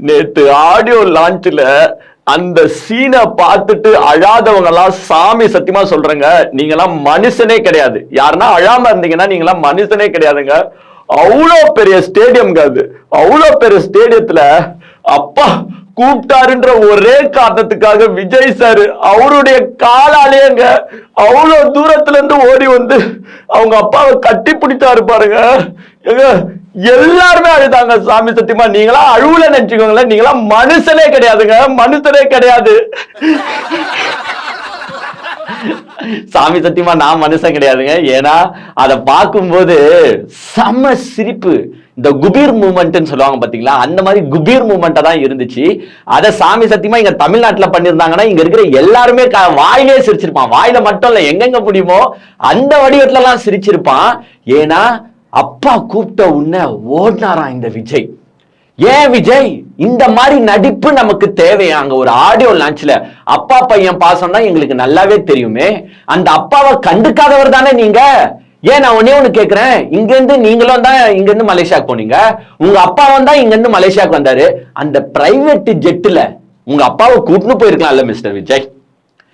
நேற்று ஆடியோ லான்ச்சில் அந்த சீனை பார்த்துட்டு அழாதவங்க எல்லாம் சாமி சத்தியமா சொல்றேங்க நீங்களாம் மனுஷனே கிடையாது. யாருன்னா அழாம இருந்தீங்கன்னா நீங்களாம் மனுஷனே கிடையாதுங்க. அவ்வளோ பெரிய ஸ்டேடியம்ங்க அது. அவ்வளோ பெரிய ஸ்டேடியத்துல அப்பா கூப்பிட்டாருன்ற ஒரே காரணத்துக்காக விஜய் சார் அவருடைய காலாலேங்க அவ்வளவு தூரத்துல இருந்து ஓடி வந்து அவங்க அப்பாவை கட்டி பிடிச்சாரு பாருங்க. ஏங்க, எல்லாருமே அழுதாங்க சாமி சத்தியமா. நீங்களா அழுவல நினைச்சுக்கோங்களேன். நீங்களா மனுஷனே கிடையாதுங்க. மனுஷனே கிடையாது. சாமி சத்தியமா நான் மனுஷன் கிடையாதுங்க. ஏன்னா அதை பார்க்கும்போது செம்ம சிரிப்பு. இந்த குபீர் மூமெண்ட்னு சொல்லுவாங்க பாத்தீங்களா? அந்த மாதிரி குபீர் மூமெண்ட்டா தான் இருந்துச்சு. அதை சாமி சத்தியமா இங்க தமிழ்நாட்டுல பண்ணியிருந்தாங்கன்னா இங்க இருக்கிற எல்லாருமே க- வாயிலே சிரிச்சிருப்பான். வாயில மட்டும் இல்ல எங்கெங்க முடியுமோ அந்த வடிவத்துல எல்லாம் சிரிச்சிருப்பான். ஏன்னா அப்பா கூப்பிட்ட உன்ன ஓடினாராம் இந்த விஜய்? ஏன் விஜய்? இந்த மாதிரி நடிப்பு நமக்கு தேவையா? அங்க ஒரு ஆடியோ லான்ச்ல அப்பா பையன் பாசம் தான் எங்களுக்கு நல்லாவே தெரியுமே. அந்த அப்பாவை கண்டுக்காதவர் தானே நீங்க? ஏன் நான் ஒன்னே ஒண்ணு கேட்குறேன் இங்க இருந்து நீங்களும் தான் இங்க இருந்து மலேசியாக்கு போனீங்க. உங்க அப்பாவும் தான் இங்க இருந்து மலேசியாக்கு வந்தாரு. அந்த பிரைவேட் ஜெட்டில் உங்க அப்பாவை கூட்டின்னு போயிருக்கலாம்ல மிஸ்டர் விஜய்.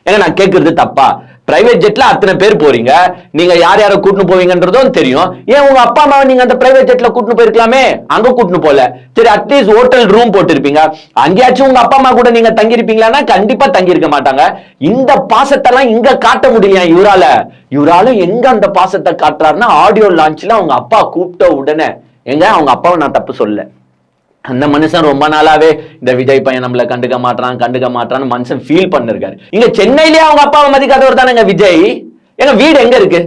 ஏங்க நான் கேட்கறது தப்பா? பிரைவேட் ஜெட்ல அத்தனை பேர் போறீங்க. நீங்க யார் யாரை கூட்டின்னு போவீங்கன்றதும் தெரியும். ஏன் உங்க அப்பா அம்மாவை நீங்க அந்த பிரைவேட் ஜெட்ல கூட்டின்னு போயிருக்கலாமே? அங்க கூட்டின்னு போல சரி அட்லீஸ்ட் ஹோட்டல் ரூம் போட்டிருப்பீங்க. அங்கேயாச்சும் உங்க அப்பா அம்மா கூட நீங்க தங்கியிருப்பீங்களான்னா கண்டிப்பா தங்கியிருக்க மாட்டாங்க. இந்த பாசத்தெல்லாம் இங்க காட்ட முடியலையா இவரால? இவரால எங்க அந்த பாசத்தை காட்டுறாருன்னா ஆடியோ லான்ச்ல அவங்க அப்பா கூப்பிட்ட உடனே. எங்க அவங்க அப்பாவை நான் தப்பு சொல்லல. அந்த மனுஷன் ரொம்ப நாளாவே இந்த விஜய் பையன் நம்மள கண்டுக்க மாட்டான் கண்டுக்க மாட்டான்னு மனுஷன் ஃபீல் பண்ணிருக்காரு. இங்க சென்னையிலேயே அவங்க அப்பாவை மதிக்காதவர் தானேங்க விஜய்? எங்க வீடு எங்க இருக்கு?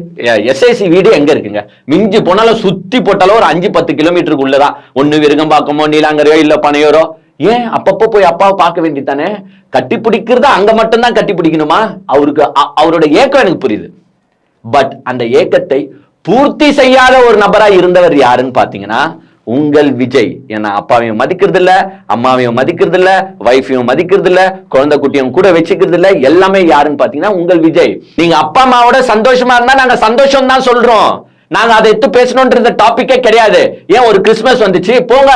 எஸ்ஐசி வீடு எங்க இருக்குங்க? மிஞ்சி போனாலும் சுத்தி போட்டாலும் ஒரு அஞ்சு பத்து கிலோமீட்டருக்கு உள்ளதான் ஒண்ணு விருகம்பாக்கமோ நீலாங்கரையோ இல்ல பனையோரோ ஏன் அப்பப்போ போய் அப்பாவை பார்க்க வேண்டியதானே கட்டி பிடிக்கிறதா அங்க மட்டும்தான் கட்டி பிடிக்கணுமா? அவருக்கு அ- அவரோட ஏக்கம் எனக்கு புரியுது. பட் அந்த ஏக்கத்தை பூர்த்தி செய்யாத ஒரு நபரா இருந்தவர் யாருன்னு பாத்தீங்கன்னா உங்கள் விஜய். ஏன்னா அப்பாவையும் மதிக்கிறது இல்ல அம்மாவையும் மதிக்கிறது இல்ல வைஃபையும் மதிக்கிறது இல்ல குழந்தை குட்டியும் கூட வச்சுக்கிறது இல்ல எல்லாமே யாருன்னு பாத்தீங்கன்னா உங்கள் விஜய். நீங்க அப்பா அம்மாவோட சந்தோஷமா இருந்தா நாங்க சந்தோஷம் தான் சொல்றோம். நாங்க அதை எடுத்து பேசணும்ன்றது டாபிக்கே கிடையாது. ஏன் ஒரு கிறிஸ்மஸ் வந்துச்சு போங்க.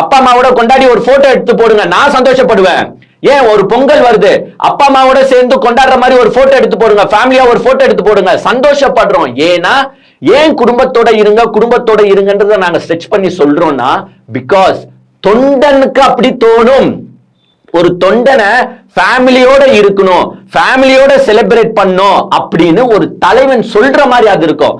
அப்பா அம்மாவோட கொண்டாடி ஒரு போட்டோ எடுத்து போடுங்க. நான் சந்தோஷப்படுவேன். ஏன் ஒரு பொங்கல் வருது. அப்பா அம்மாவோட சேர்ந்து கொண்டாடுற மாதிரி ஒரு போட்டோ எடுத்து போடுங்க. ஃபேமிலியா ஒரு போட்டோ எடுத்து போடுங்க. சந்தோஷப்படுறோம். ஏன்னா ஏன் குடும்பத்தோட இருங்க குடும்பத்தோட இருங்கன்றத நாங்க ஸ்ட்ரெச் பண்ணி சொல்றோம்னா பிகாஸ் தொண்டனுக்கு அப்படி தோணும். ஒரு தொண்டனை ஃபேமிலியோட இருக்கணும் ஃபேமிலியோட செலிப்ரேட் பண்ணும் அப்படின்னு ஒரு தலைவன் சொல்ற மாதிரி அது இருக்கும்.